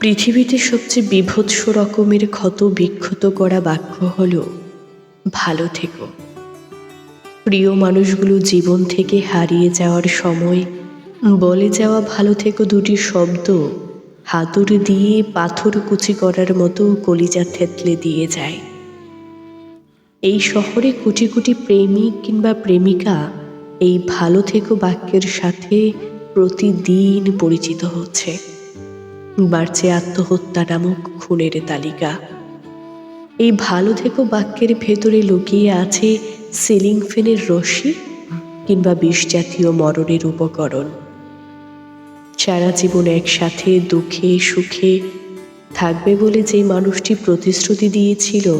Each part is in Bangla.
পৃথিবীতে সবচেয়ে বিভৎস রকমের ক্ষত বিক্ষত করা বাক্য হল, ভালো থেকো। প্রিয় মানুষগুলো জীবন থেকে হারিয়ে যাওয়ার সময় বলে যাওয়া ভালো থেকো দুটি শব্দ হাতুড়ি দিয়ে পাথর কুচি করার মতো কলিজা থেতলে দিয়ে যায়। এই শহরে কোটি কোটি প্রেমিক কিংবা প্রেমিকা এই ভালো থেকো বাক্যের সাথে প্রতিদিন পরিচিত হচ্ছে। বাড়ছে আত্মহত্যা নামক খুনের তালিকা। এই ভালো থেকো বাক্যের ভেতরে লুকিয়ে আছে সিলিং ফ্যানের রশ্মি কিংবা বিষ জাতীয় মরণের উপকরণ। সারা জীবন একসাথে দুঃখে, সুখে থাকবে বলে যে মানুষটি প্রতিশ্রুতি দিয়েছিল,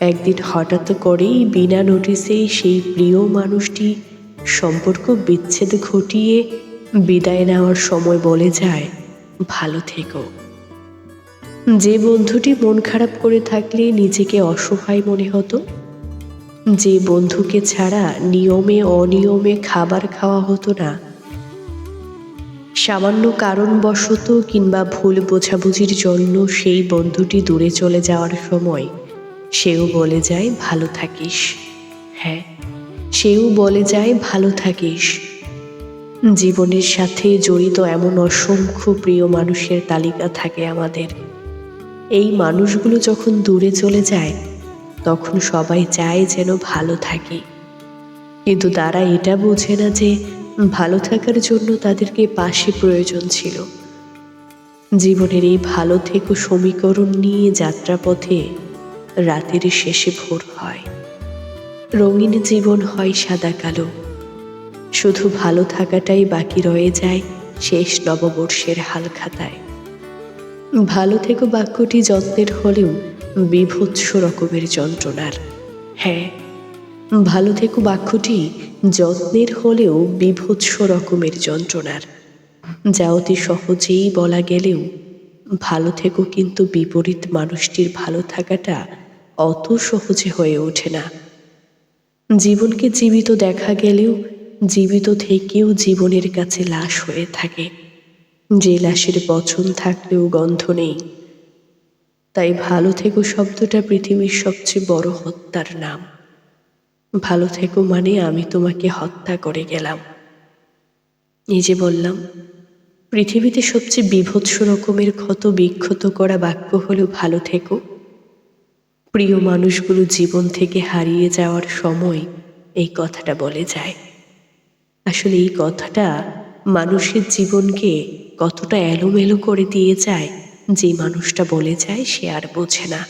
একদিন হঠাৎ করেই বিনা নোটিসেই সেই প্রিয় মানুষটি সম্পর্ক বিচ্ছেদ ঘটিয়ে বিদায় নেওয়ার সময় বলে যায় ভালো থেকো। যে বন্ধুটি মন খারাপ করে থাকলে নিজেকে অসহায় মনে হতো, যে বন্ধুকে ছাড়া নিয়মে অনিয়মে খাবার খাওয়া হতো না। সামান্য কারণবশত কিংবা ভুল বোঝাবুঝির জন্য সেই বন্ধুটি দূরে চলে যাওয়ার সময় সেও বলে যায়, ভালো থাকিস। হ্যাঁ সেও বলে যায়, ভালো থাকিস। জীবনের সাথে জড়িত এমন অসংখ্য প্রিয় মানুষের তালিকা থাকে আমাদের। এই মানুষগুলো যখন দূরে চলে যায়, তখন সবাই চায় যেন ভালো থাকি। কিন্তু তারা এটা বোঝে না যে ভালো থাকার জন্য তাদেরকে পাশে প্রয়োজন ছিল। জীবনের এই ভালো থেকে সমীকরণ নিয়ে যাত্রাপথে রাতের শেষে ভোর হয়। রঙিন জীবন হয় সাদা কালো। শুধু ভালো থাকাটাই বাকি রয়ে যায় শেষ নববর্ষের হালখাতায়। ভালো থেকে বাক্যটি যত্নের হলেও বিভৎস রকমের যন্ত্রণার। হ্যাঁ ভালো থেকে বাক্যটি যত্নের হলেও বিভৎস রকমের যন্ত্রণার। যা অতি সহজেই বলা গেলেও ভালো থেকো কিন্তু বিপরীত মানুষটির ভালো থাকাটা অত সহজে হয়ে ওঠে না। জীবনকে জীবিত দেখা গেলেও জীবিত থেকেও জীবনের কাছে লাশ হয়ে থাকে। যে লাশের বচন থাকলেও গন্ধ নেই। তাই ভালো থেকো শব্দটা পৃথিবীর সবচেয়ে বড় হত্যার নাম। ভালো থেকো মানে আমি তোমাকে হত্যা করে গেলাম। নিজে বললাম, পৃথিবীতে সবচেয়ে বিভৎস রকমের ক্ষত বিক্ষত করা বাক্য হলো ভালো থেকো। প্রিয় মানুষগুলো জীবন থেকে হারিয়ে যাওয়ার সময় এই কথাটা বলে যায়। আসলে এই কথাটা মানুষের জীবনকে কতটা এলোমেলো করে দিয়ে যায়, যে মানুষটা বলে যায় সে আর বোঝে না।